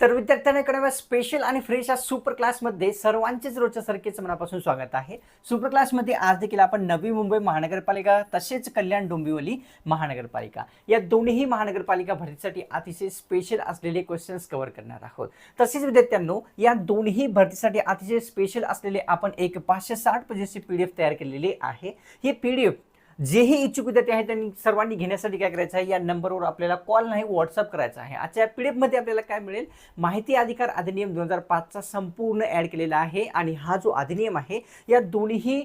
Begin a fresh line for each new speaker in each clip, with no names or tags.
तर विद्यार्थ्यांना कडे स्पेशल आणि फ्रेश या सुपर क्लासमध्ये सर्वांचेच रोजच्या सारखेच मनापासून स्वागत आहे. सुपर क्लासमध्ये आज देखील आपण नवी मुंबई महानगरपालिका तसेच कल्याण डोंबिवली महानगरपालिका. या दोन्ही महानगरपालिका भरतीसाठी अतिशय स्पेशल असलेले क्वेश्चन्स कव्हर करणार आहोत. तसेच विद्यार्थ्यांनो या दोन्ही भरतीसाठी अतिशय स्पेशल असलेले आपण एक पाचशे साठ पेजेसची पी डी एफ तयार केलेली आहे. ही पी डी एफ जेही इच्छुक विद्यार्थी आहेत त्यांनी सर्वांनी घेण्यासाठी काय करायचं आहे? या नंबरवर आपल्याला कॉल नाही व्हॉट्सअप करायचा आहे. आजच्या पी डी एफमध्ये आपल्याला काय मिळेल? माहिती अधिकार अधिनियम दोन हजार पाचचा संपूर्ण ॲड केलेला आहे आणि हा जो अधिनियम आहे या दोन्ही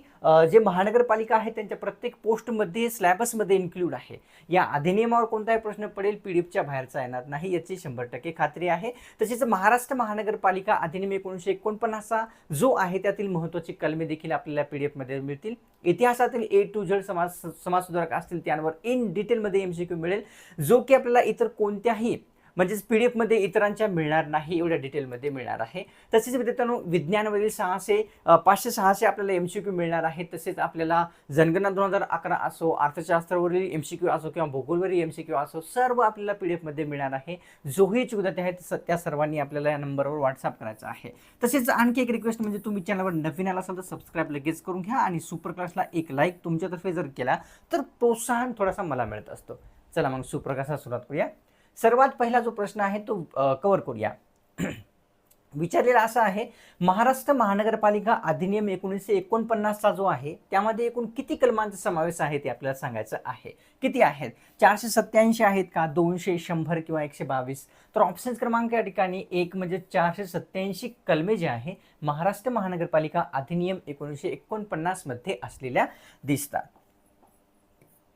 जे महानगरपालिका आहेत त्यांच्या प्रत्येक पोस्टमध्ये स्लॅबसमध्ये इन्क्लूड आहे. या अधिनियमावर कोणताही प्रश्न पडेल पी डी एफच्या बाहेरचा येणार नाही. याची शंभर टक्के खात्री आहे. तसेच महाराष्ट्र महानगरपालिका अधिनियम एकोणीसशे एकोणपन्नासचा जो आहे त्यातील महत्त्वाची कलमे देखील आपल्याला पी डी एफमध्ये मिळतील. इतिहासातील ए टू झेड समाज समाजसुधारक असतील त्यांवर इन डिटेलमध्ये एम सी क्यू मिळेल. जो की आपल्याला इतर कोणत्याही म्हणजेच पी डी एफमध्ये इतरांच्या मिळणार नाही एवढ्या डिटेलमध्ये मिळणार आहे. तसेच विद्यार्थ्यांनो विज्ञानवरील सहाशे पाचशे सहाशे आपल्याला एम सी क्यू मिळणार आहे. तसेच आपल्याला जनगणना दोन हजार अकरा असो अर्थशास्त्रावरील एम सी क्यू असो किंवा भूगोलवरील एम सी क्यू असो सर्व आपल्याला पी डी एफमध्ये मिळणार आहे. जोही इच्छुक विद्यार्थी आहेत स- त्या सर्वांनी आपल्याला या नंबरवर व्हॉट्सअप करायचं आहे. तसेच आणखी एक रिक्वेस्ट म्हणजे तुम्ही चॅनलवर नवीन आला असाल तर सबस्क्राईब लगेच करून घ्या आणि सुपर क्लासला एक लाईक तुमच्यातर्फे जर केला तर प्रोत्साहन थोडासा मला मिळत असतो. चला मग सुपर सुरुवात करूया. सर्वात पहिला जो प्रश्न आहे तो कवर करूया. विचारलेला असा आहे महाराष्ट्र महानगरपालिका अधिनियम एकोणीसशे एकोणपन्नासचा जो आहे त्यामध्ये एकूण किती कलमांचा समावेश आहे ते आपल्याला सांगायचं आहे? किती आहेत? चारशे सत्याऐंशी आहेत का? दोनशे शंभर किंवा एकशे बावीस? तर ऑप्शन क्रमांक या ठिकाणी एक म्हणजे चारशे सत्याऐंशी कलमे जे आहे महाराष्ट्र महानगरपालिका अधिनियम एकोणीसशे एकोणपन्नासमध्ये असलेल्या दिसतात.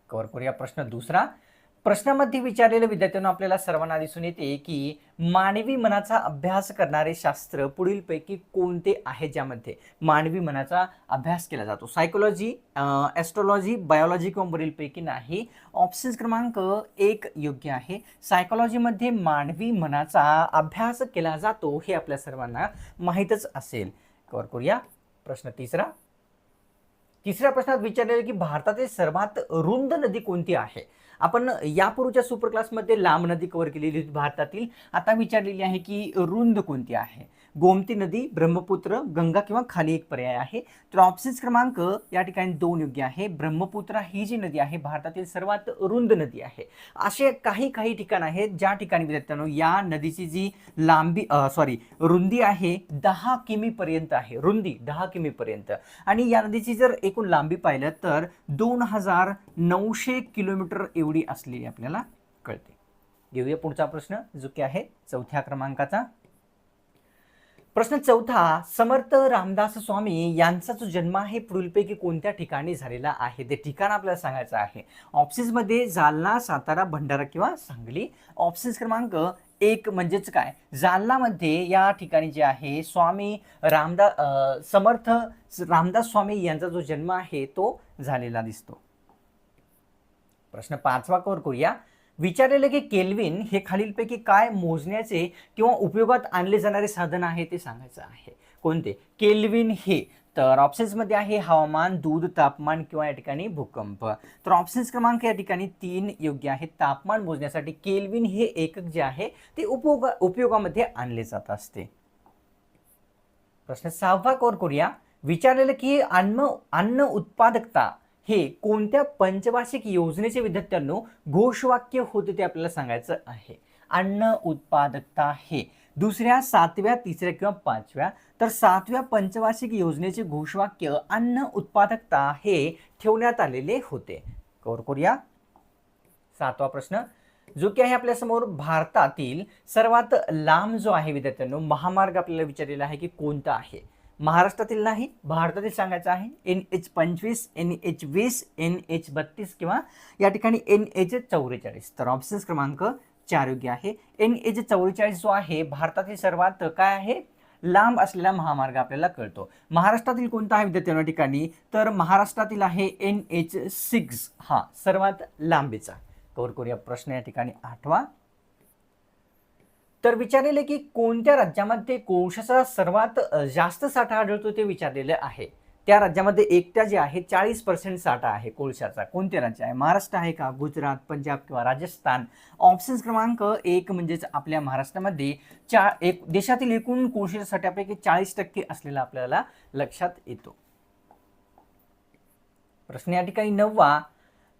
कवर करूया प्रश्न दुसरा. प्रश्नामध्ये विचारलेलं विद्यार्थ्यांना आपल्याला सर्वांना दिसून येते की मानवी मनाचा अभ्यास करणारे शास्त्र पुढीलपैकी कोणते आहे ज्यामध्ये मानवी मनाचा अभ्यास केला जातो? सायकोलॉजी ॲस्ट्रॉलॉजी बायोलॉजी किंवा वरीलपैकी नाही. ऑप्शन्स क्रमांक एक योग्य आहे. सायकोलॉजीमध्ये मानवी मनाचा अभ्यास केला जातो हे आपल्या सर्वांना माहीतच असेल. कवर करूया. प्रश्न तिसरा. तिसऱ्या प्रश्नात विचारलेलं की भारतातील सर्वात रुंद नदी कोणती आहे? आपण यापूर्वीच्या सुपर क्लासमध्ये लांब नदी कव्हर केलेली होती भारतातील. आता विचारलेली आहे की रुंद कोणती आहे? गोमती नदी ब्रह्मपुत्र गंगा किंवा खाली एक पर्याय आहे. तर ऑप्शन्स क्रमांक या ठिकाणी दोन योग्य आहे. ब्रह्मपुत्रा ही जी नदी आहे भारतातील सर्वात रुंद नदी आहे. असे काही काही ठिकाण आहेत ज्या ठिकाणी विद्यार्थ्यांनो या नदीची जी लांबी सॉरी रुंदी आहे दहा किमी पर्यंत आहे. रुंदी दहा किमी पर्यंत. आणि या नदीची जर एकूण लांबी पाहिलं तर दोन हजार नऊशे किलोमीटर एवढी असलेली आपल्याला कळते. घेऊया पुढचा प्रश्न जो की आहे चौथ्या क्रमांकाचा. प्रश्न चौथा समर्थ रामदास स्वामी यांचा जो जन्म आहे पुढीलपैकी कोणत्या ठिकाणी झालेला आहे? ते ठिकाण आपल्याला सांगायचं आहे. ऑप्शन्समध्ये जालना सातारा भंडारा किंवा सांगली. ऑप्शन्स क्रमांक एक म्हणजेच काय? जालनामध्ये या ठिकाणी जे आहे स्वामी रामदा अं, समर्थ रामदास स्वामी यांचा जो जन्म आहे तो झालेला दिसतो. प्रश्न पाचवा कवर करूया. विचारलेलं की केल्विन हे खालीलपैकी काय मोजण्याचे किंवा उपयोगात आणले जाणारे साधन आहे ते सांगायचं आहे. कोणते? केल्विन हे. तर ऑप्शन्समध्ये आहे हवामान दूध तापमान किंवा या ठिकाणी भूकंप. तर ऑप्शन्स क्रमांक या ठिकाणी तीन योग्य आहे तापमान मोजण्यासाठी केल्विन हे एकक जे आहे ते उपयोगा उपयोगामध्ये आणले जात असते. प्रश्न सहावा कोर करूया. विचारलेलं की अन्न अन्न उत्पादकता हे कोणत्या पंचवार्षिक योजनेचे विद्यार्थ्यांनो घोषवाक्य होते ते आपल्याला सांगायचं आहे. अन्न उत्पादकता हे दुसऱ्या सातव्या तिसऱ्या किंवा पाचव्या तर सातव्या पंचवार्षिक योजनेचे घोषवाक्य अन्न उत्पादकता हे ठेवण्यात आलेले होते. कवर करूया. सातवा प्रश्न. जो की आहे आपल्यासमोर भारतातील सर्वात लांब जो आहे विद्यार्थ्यांनो महामार्ग आपल्याला विचारलेला आहे की कोणता आहे? महाराष्ट्रातील नाही भारतातील सांगायचं आहे. एन एच पंचवीस एन एच वीस एन एच बत्तीस किंवा या ठिकाणी एन एच चौवेचाळीस. तर ऑप्शन्स क्रमांक चार योग्य आहे. एन एच चौवेचाळीस जो आहे भारतातील सर्वात काय आहे? लांब असलेला महामार्ग आपल्याला कळतो. महाराष्ट्रातील कोणता आहे विद्यार्थ्यांना ठिकाणी? तर महाराष्ट्रातील आहे एन एच सिक्स हा सर्वात लांबीचा. कवर करूया प्रश्न या ठिकाणी आठवा. तर विचारलेले की कोणत्या राज्यामध्ये कोळशाचा सर्वात जास्त साठा आढळतो ते विचारलेलं आहे. त्या राज्यामध्ये एकट्या जे आहे चाळीस पर्सेंट साठा आहे कोळशाचा. कोणते राज्य आहे? महाराष्ट्र आहे का? गुजरात पंजाब किंवा राजस्थान? ऑप्शन क्रमांक एक म्हणजेच आपल्या महाराष्ट्रामध्ये चा एक देशातील एकूण कोळशाच्या साठ्यापैकी चाळीस टक्के असलेला आपल्याला लक्षात येतो. प्रश्न या ठिकाणी नववा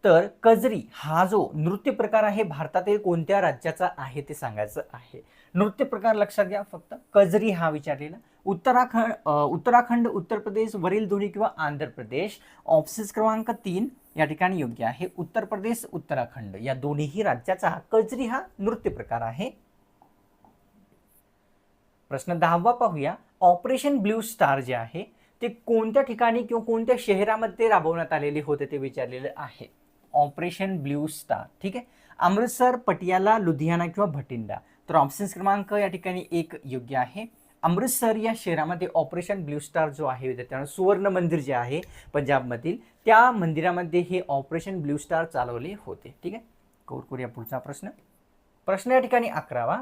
तर कजरी हा जो नृत्य प्रकार आहे भारतातील कोणत्या राज्याचा आहे ते सांगायचं आहे. नृत्य प्रकार लक्षात घ्या फक्त. कजरी हा विचारलेला. उत्तराखंड उत्तराखंड उत्तर प्रदेश वरील दोन्ही किंवा आंध्र प्रदेश. ऑप्शन क्रमांक तीन या ठिकाणी योग्य आहे. उत्तर प्रदेश उत्तराखंड या दोन्हीही राज्याचा हा कजरी हा नृत्य प्रकार आहे. प्रश्न दहावा पाहूया. ऑपरेशन ब्ल्यू स्टार जे आहे ते कोणत्या ठिकाणी किंवा कोणत्या शहरामध्ये राबवण्यात आलेले होते ते विचारलेलं आहे. ऑपरेशन ब्ल्यू स्टार ठीक आहे? अमृतसर पटियाला लुधियाना किंवा भटिंडा. तर ऑप्शन क्रमांक या ठिकाणी एक योग्य आहे. अमृतसर या शहरामध्ये ऑपरेशन ब्ल्यू स्टार जो आहे विद्यार्थ्यांना सुवर्ण मंदिर जे आहे पंजाबमधील त्या मंदिरामध्ये हे ऑपरेशन ब्ल्यू स्टार चालवले होते ठीक आहे? कौर करूया पुढचा प्रश्न. प्रश्न या ठिकाणी अकरावा.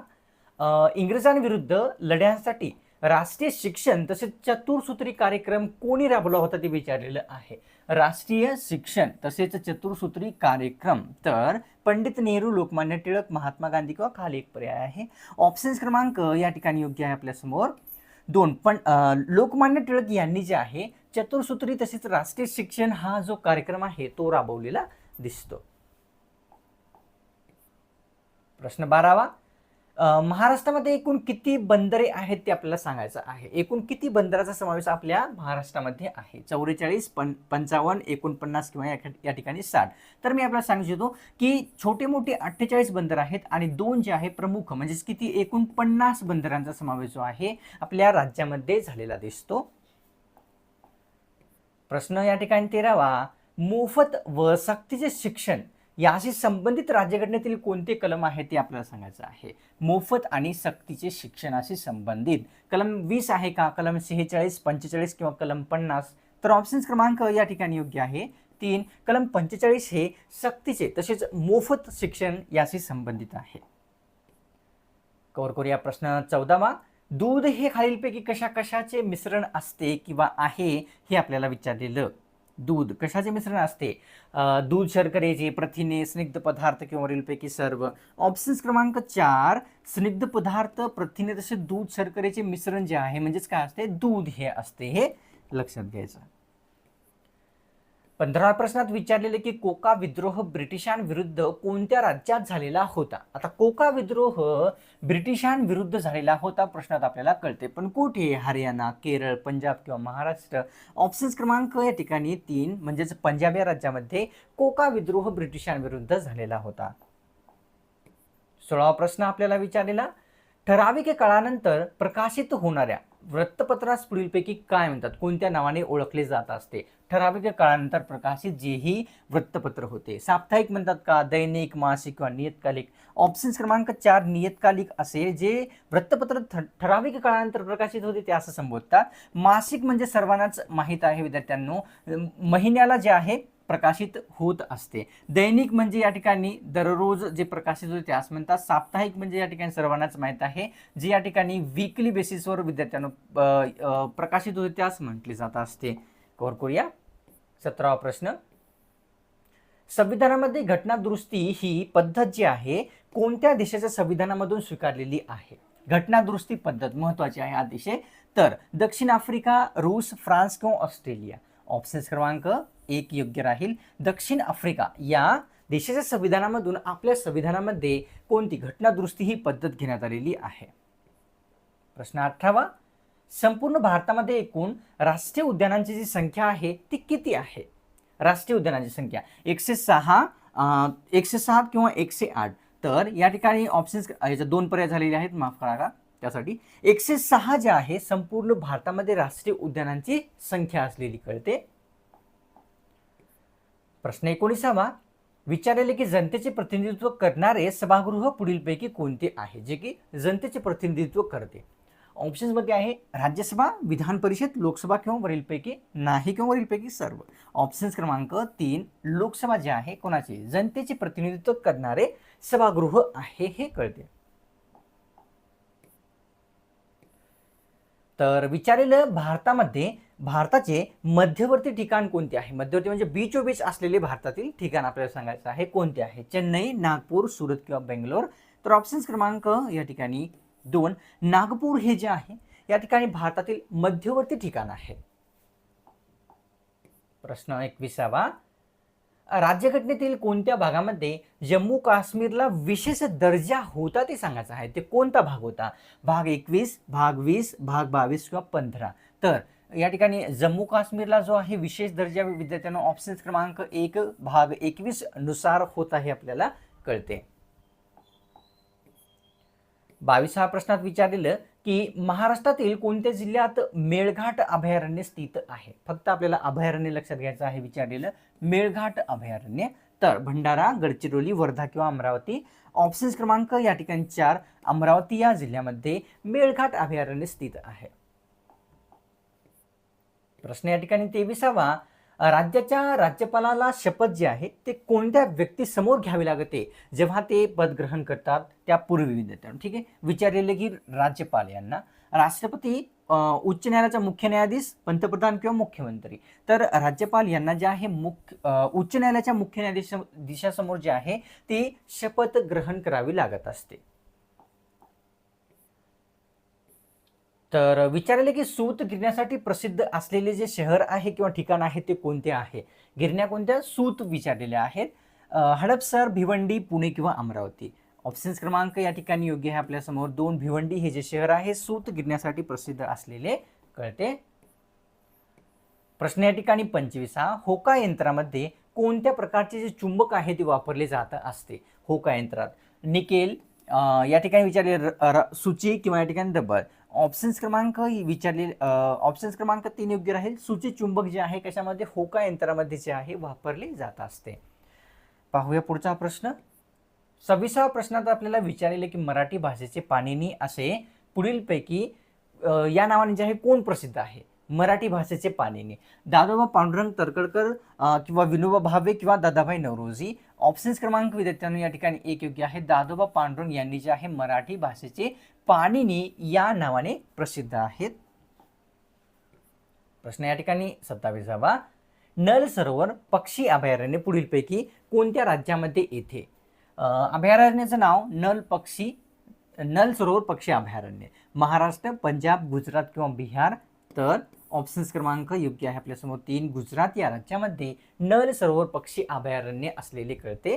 इंग्रजांविरुद्ध लढ्यासाठी राष्ट्रीय शिक्षण तसेच चतुर्सूत्री कार्यक्रम कोणी राबवला होता ते विचारलेलं आहे. राष्ट्रीय शिक्षण तसेच चतुर्सूत्री कार्यक्रम तर पंडित नेहरू लोकमान्य टिळक महात्मा गांधी किंवा खाली एक पर्याय आहे. ऑप्शन्स क्रमांक या ठिकाणी योग्य आहे आपल्यासमोर. दोन पण लोकमान्य टिळक यांनी जे आहे चतुर्सूत्री तसेच राष्ट्रीय शिक्षण हा जो कार्यक्रम आहे तो राबवलेला दिसतो. प्रश्न बारावा महाराष्ट्रामध्ये एकूण किती बंदरे आहेत ते आपल्याला सांगायचं आहे? एकूण किती बंदराचा समावेश आपल्या महाराष्ट्रामध्ये आहे? चौवेचाळीस पं पंचावन्न एकोणपन्नास किंवा या ठिकाणी साठ. तर मी आपल्याला सांगू इच्छितो की छोटे मोठे अठ्ठेचाळीस बंदर आहेत आणि दोन जे आहे प्रमुख म्हणजेच किती एकूण पन्नास बंदरांचा समावेश जो आहे आपल्या राज्यामध्ये झालेला दिसतो. प्रश्न या ठिकाणी तेरावा मोफत व सक्तीचे शिक्षण. याशी संबंधित राज्यघटनेतील कोणते कलम आहे ते आपल्याला सांगायचं आहे? मोफत आणि सक्तीचे शिक्षणाशी संबंधित. कलम वीस आहे का? कलम शेहेचाळीस पंचेचाळीस किंवा कलम पन्नास? तर ऑप्शन्स क्रमांक या ठिकाणी योग्य आहे. तीन कलम पंचेचाळीस हे सक्तीचे तसेच मोफत शिक्षण याशी संबंधित आहे. कवर करूया प्रश्न चौदावा. दूध हे खालीलपैकी कशा कशाचे मिश्रण असते किंवा आहे हे आपल्याला विचारलेलं. दूध. कशाचे मिश्रण असते? दूध शर्करेचे प्रथिने स्निग्ध पदार्थ किंवा वरीलपैकी सर्व. ऑप्शन्स क्रमांक चार स्निग्ध पदार्थ प्रथिने तसे दूध शर्करेचे मिश्रण जे आहे म्हणजेच काय असते? दूध हे असते हे लक्षात घ्यायचं. पंधरा प्रश्नात विचारलेले की कोका विद्रोह ब्रिटिशांविरुद्ध कोणत्या राज्यात झालेला होता? आता कोका विद्रोह ब्रिटिशांविरुद्ध झालेला होता प्रश्नात आपल्याला कळते. पण कुठे? हरियाणा केरळ पंजाब किंवा महाराष्ट्र? ऑप्शन्स क्रमांक या ठिकाणी तीन म्हणजेच पंजाब या राज्यामध्ये कोका विद्रोह ब्रिटिशांविरुद्ध झालेला होता. सोळावा प्रश्न आपल्याला विचारलेला ठराविक काळानंतर प्रकाशित होणाऱ्या वृत्तपत्रास पुढीलपैकी काय म्हणतात? कोणत्या नावाने ओळखले जात असते? ठराविक काळानंतर प्रकाशित जेही वृत्तपत्र होते. साप्ताहिक म्हणतात का? दैनिक मासिक किंवा नियतकालिक. ऑप्शन क्रमांक चार नियतकालिक असे जे वृत्तपत्र ठ- ठराविक काळानंतर प्रकाशित होते ते असं संबोधतात. मासिक म्हणजे सर्वांनाच माहीत आहे विद्यार्थ्यांनो. महिन्याला जे आहे प्रकाशित होत असते. दैनिक म्हणजे या ठिकाणी दररोज जे प्रकाशित होते त्यास म्हणतात साप्ताहिक म्हणजे या ठिकाणी सर्वांनाच माहीत आहे. जे या ठिकाणी वीकली बेसिसवर विद्यार्थ्यांना प्रकाशित होते त्यास म्हटले जात असते. कवर करूया. सतरावा प्रश्न. संविधानामध्ये घटनादुरुस्ती ही पद्धत जी आहे कोणत्या देशाच्या संविधानामधून स्वीकारलेली आहे? घटनादुरुस्ती पद्धत महत्वाची आहे अतिशय. तर दक्षिण आफ्रिका रूस फ्रान्स किंवा ऑस्ट्रेलिया. ऑप्शन क्रमांक एक योग्य राहील. दक्षिण आफ्रिका या देशाच्या संविधानामधून आपल्या संविधानामध्ये कोणती घटनादुरुस्ती ही पद्धत घेण्यात आलेली आहे? प्रश्न अठरावा. संपूर्ण भारतामध्ये एकूण राष्ट्रीय उद्यानांची जी संख्या आहे ती किती आहे? राष्ट्रीय उद्यानांची संख्या. एकशे सहा एकशे सात किंवा एकशे आठ. तर या ठिकाणी ऑप्शन्स याच्या दोन पर्याय झालेले आहेत. माफ करा. का त्यासाठी एकशे सहा जे आहे संपूर्ण भारतामध्ये राष्ट्रीय उद्यानांची संख्या असलेली कळते. प्रश्न एकोणीसावा विचारलेले की जनतेचे प्रतिनिधित्व करणारे सभागृह पुढीलपैकी कोणते आहे जे की जनतेचे प्रतिनिधित्व करते? ऑप्शन्समध्ये आहे राज्यसभा विधान परिषद लोकसभा किंवा वरीलपैकी नाही किंवा वरीलपैकी सर्व. ऑप्शन्स क्रमांक तीन लोकसभा जे आहे कोणाचे? जनतेचे प्रतिनिधित्व करणारे सभागृह आहे हे कळते. तर विचारलेलं भारतामध्ये भारताचे मध्यवर्ती ठिकाण कोणते आहे? मध्यवर्ती म्हणजे बीच ओ बीच असलेले भारतातील ठिकाण आपल्याला सांगायचं आहे कोणते आहे? चेन्नई नागपूर सुरत किंवा बेंगलोर. तर ऑप्शन्स क्रमांक या ठिकाणी दोन. नागपूर हे जे आहे या ठिकाणी भारतातील मध्यवर्ती ठिकाण आहे. प्रश्न एकविसावा. राज्यघटनेतील कोणत्या भागामध्ये जम्मू काश्मीरला विशेष दर्जा होता ते सांगायचं आहे? ते कोणता भाग होता? भाग एकवीस भाग वीस भाग बावीस किंवा पंधरा. तर या ठिकाणी जम्मू काश्मीरला जो आहे विशेष दर्जा विद्यार्थ्यांना ऑप्शन क्रमांक एक भाग एकवीसनुसार होत आहे आपल्याला कळते. बावीस हा प्रश्नात विचारलेलं की महाराष्ट्रातील कोणत्या जिल्ह्यात मेळघाट अभयारण्य स्थित आहे? फक्त आपल्याला अभयारण्य लक्षात घ्यायचं आहे विचारलेलं. मेळघाट अभयारण्य. तर भंडारा गडचिरोली वर्धा किंवा अमरावती. ऑप्शन्स क्रमांक या ठिकाणी चार. अमरावती या जिल्ह्यामध्ये मेळघाट अभयारण्य स्थित आहे. प्रश्न या ठिकाणी तेविसावा. राज्याच्या राज्यपालाला शपथ जी आहे ते कोणत्या व्यक्तीसमोर घ्यावी लागते? जेव्हा ते पद ग्रहण करतात त्यापूर्वी देतात ठीक आहे? विचारलेले की राज्यपाल यांना. राष्ट्रपती उच्च न्यायालयाचा मुख्य न्यायाधीश पंतप्रधान किंवा मुख्यमंत्री. तर राज्यपाल यांना जे आहे मुख्य उच्च न्यायालयाच्या मुख्य न्यायाधीश दिशासमोर जे आहे ते शपथ ग्रहण करावी लागत असते. तर विचारले की सूत गिरण्यासाठी प्रसिद्ध असलेले जे शहर आहे किंवा ठिकाण आहे ते कोणते आहे? गिरण्या कोणत्या? सूत विचारलेल्या आहेत. हडपसर भिवंडी पुणे किंवा अमरावती. ऑप्शन्स क्रमांक या ठिकाणी योग्य आहे. आपल्यासमोर दोन भिवंडी हे जे शहर आहे सूत गिरण्यासाठी प्रसिद्ध असलेले कळते. प्रश्न या ठिकाणी पंचवीस. हा होका यंत्रामध्ये कोणत्या प्रकारचे जे चुंबक आहे ते वापरले जात असते? होका यंत्रात. निकेल या ठिकाणी विचारले र- र- सूची किंवा या ठिकाणी रबर ऑप्शन्स क्रमांक विचारले ऑप्शन्स क्रमांक तीन योग्य राहील. सूची चुंबक जे आहे कशामध्ये? होका यंत्रामध्ये जे आहे वापरले जात असते. पाहूया पुढचा प्रश्न. सव्वीसावा प्रश्नात आपल्याला विचारले की मराठी भाषेचे पाणिनी असे पुढीलपैकी या नावाने जे आहे कोण प्रसिद्ध आहे? मराठी भाषेचे पाणिनी. दादोबा पांडुरंग तरकडकर किंवा विनोबा भावे किंवा दादाभाई नवरोजी ऑप्शन्स क्रमांक विद्यार्थ्यांना या ठिकाणी एक योग्य आहे. दादोबा पांडुरंग यांनी जे आहे मराठी भाषेचे पाणिनी या नावाने प्रसिद्ध आहेत. प्रश्न या ठिकाणी सत्तावीसावा. नल सरोवर पक्षी अभयारण्य पुढीलपैकी कोणत्या राज्यामध्ये येथे? अभयारण्याचं नाव नल पक्षी नल सरोवर पक्षी अभयारण्य. महाराष्ट्र पंजाब गुजरात किंवा बिहार तर ऑप्शन्स क्रमांक योग्य आहे आपल्यासमोर तीन. गुजरात या राज्यामध्ये नल सरोवर पक्षी अभयारण्य असलेले कळते.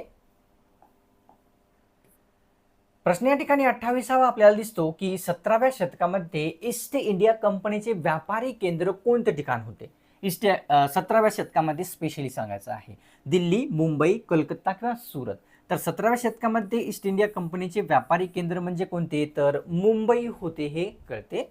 प्रश्न या ठिकाणी अठ्ठावीसावा आपल्याला दिसतो की सतराव्या शतकामध्ये ईस्ट इंडिया कंपनीचे व्यापारी केंद्र कोणते ठिकाण होते? ईस्ट सतराव्या शतकामध्ये स्पेशली सांगायचं आहे. दिल्ली मुंबई कोलकाता किंवा सुरत. तर सतराव्या शतकामध्ये ईस्ट इंडिया कंपनीचे व्यापारी केंद्र म्हणजे कोणते? तर मुंबई होते हे कळते.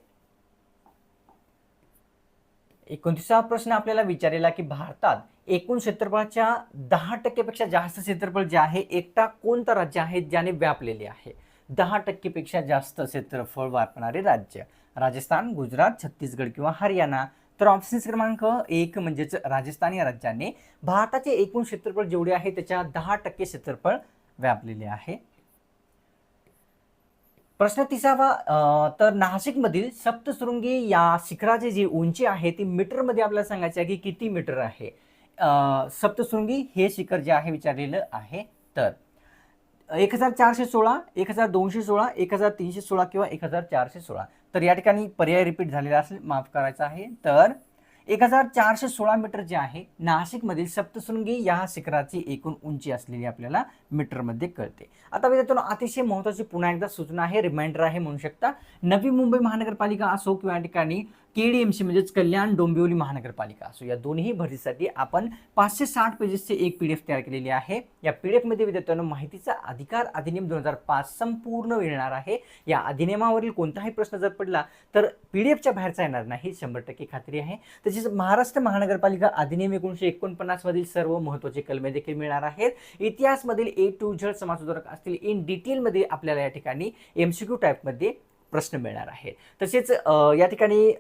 एकोणतीसावा प्रश्न आपल्याला विचारलेला की भारतात एकूण क्षेत्रफळाच्या दहा टक्केपेक्षा जास्त क्षेत्रफळ जे आहे एकटा कोणतं राज्य आहे ज्याने व्यापलेले आहे? दहा टक्केपेक्षा जास्त क्षेत्रफळ व्यापणारे राज्य. राजस्थान गुजरात छत्तीसगड किंवा हरियाणा. तर ऑप्शन्स क्रमांक एक म्हणजेच राजस्थान या राज्याने भारताचे एकूण क्षेत्रफळ जेवढे आहे त्याच्या दहा टक्के क्षेत्रफळ व्यापलेले आहे. प्रश्न तिसावा. तर नाशिकमधील सप्तशृंगी या शिखराची जी उंची आहे ती मीटरमध्ये आपल्याला सांगायची आहे की किती मीटर आहे? सप्तशृंगी हे शिखर जे आहे विचारलेलं आहे. तर एक हजार चारशे सोळा एक हजार दोनशे सोळा एक हजार तीनशे सोळा किंवा एक हजार चारशे सोळा. तर या ठिकाणी पर्याय रिपीट झालेला असेल माफ करायचा आहे. तर एक हजार चारशे सोळा मीटर जे आहे नाशिकमधील सप्तशृंगी या शिखराची एकूण उंची असलेली आपल्याला मीटरमध्ये कळते. आता विद्यार्थ्यांनो अतिशय महत्त्वाची पुन्हा एकदा सूचना आहे रिमाइंडर आहे म्हणू शकता. नवी मुंबई महानगरपालिका असो किंवा या ठिकाणी के डी एम सी म्हणजेच कल्याण डोंबिवली महानगरपालिका असो या दोन्ही भरतीसाठी आपण पाचशे साठ पेजेसचे एक पी डी एफ तयार केलेली आहे. या पी डी एफमध्ये विद्यार्थ्यांनो माहितीचा अधिकार अधिनियम दोन हजार पाच संपूर्ण येणार आहे. या अधिनियमावरील कोणताही प्रश्न जर पडला तर पी डी एफच्या बाहेरचा येणार नाही शंभर टक्के खात्री आहे. तसेच महाराष्ट्र महानगरपालिका अधिनियम एकोणीसशे एकोणपन्नासमधील सर्व महत्त्वाचे कलमे देखील मिळणार आहेत. इतिहासमधील ए टू झेड समाजसुधारक असतील. इन डिटेलमध्ये आपल्याला या ठिकाणी एम सी क्यू टाईपमध्ये प्रश्न मिळणार आहेत. तसेच या ठिकाणी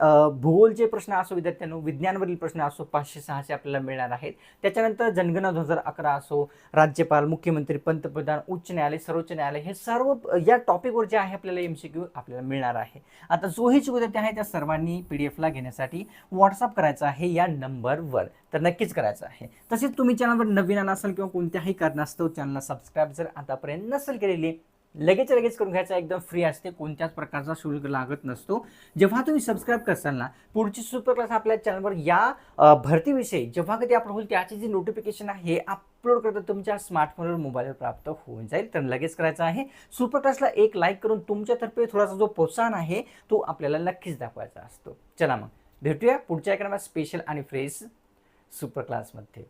भूगोलचे प्रश्न असो विद्यार्थ्यांनो विज्ञानवरील प्रश्न असो पाचशे सहाशे आपल्याला मिळणार आहेत. त्याच्यानंतर जनगणना दोन हजार अकरा असो राज्यपाल मुख्यमंत्री पंतप्रधान उच्च न्यायालय सर्वोच्च न्यायालय हे सर्व या टॉपिकवर जे आहे आपल्याला एम सी क्यू आपल्याला मिळणार आहे. आता जो ही विद्यार्थी आहे त्या सर्वांनी पी डी एफला घेण्यासाठी व्हॉट्सअप करायचा आहे या नंबरवर तर नक्कीच करायचं आहे. तसेच तुम्ही चॅनलवर नवीन आला असाल किंवा कोणत्याही कारणास्तव चॅनलला सबस्क्राईब जर आतापर्यंत नसेल केलेली लगेच लगेच करून घ्यायचा एकदम फ्री असते कोणत्याच प्रकारचा शुल्क लागत नसतो. जेव्हा तुम्ही सबस्क्राईब करसाल ना पुढची सुपर क्लास आपल्या चॅनलवर या भरतीविषयी जेव्हा कधी आपण होईल त्याची जी नोटिफिकेशन आहे अपलोड करता तुमच्या स्मार्टफोनवर मोबाईलवर प्राप्त होऊन जाईल. तर लगेच करायचं आहे. सुपर क्लासला एक लाईक करून तुमच्यातर्फे थोडासा जो प्रोत्साहन आहे तो आपल्याला नक्कीच दाखवायचा असतो. चला मग भेटूया पुढच्या एका स्पेशल आणि फ्रेश सुपर क्लासमध्ये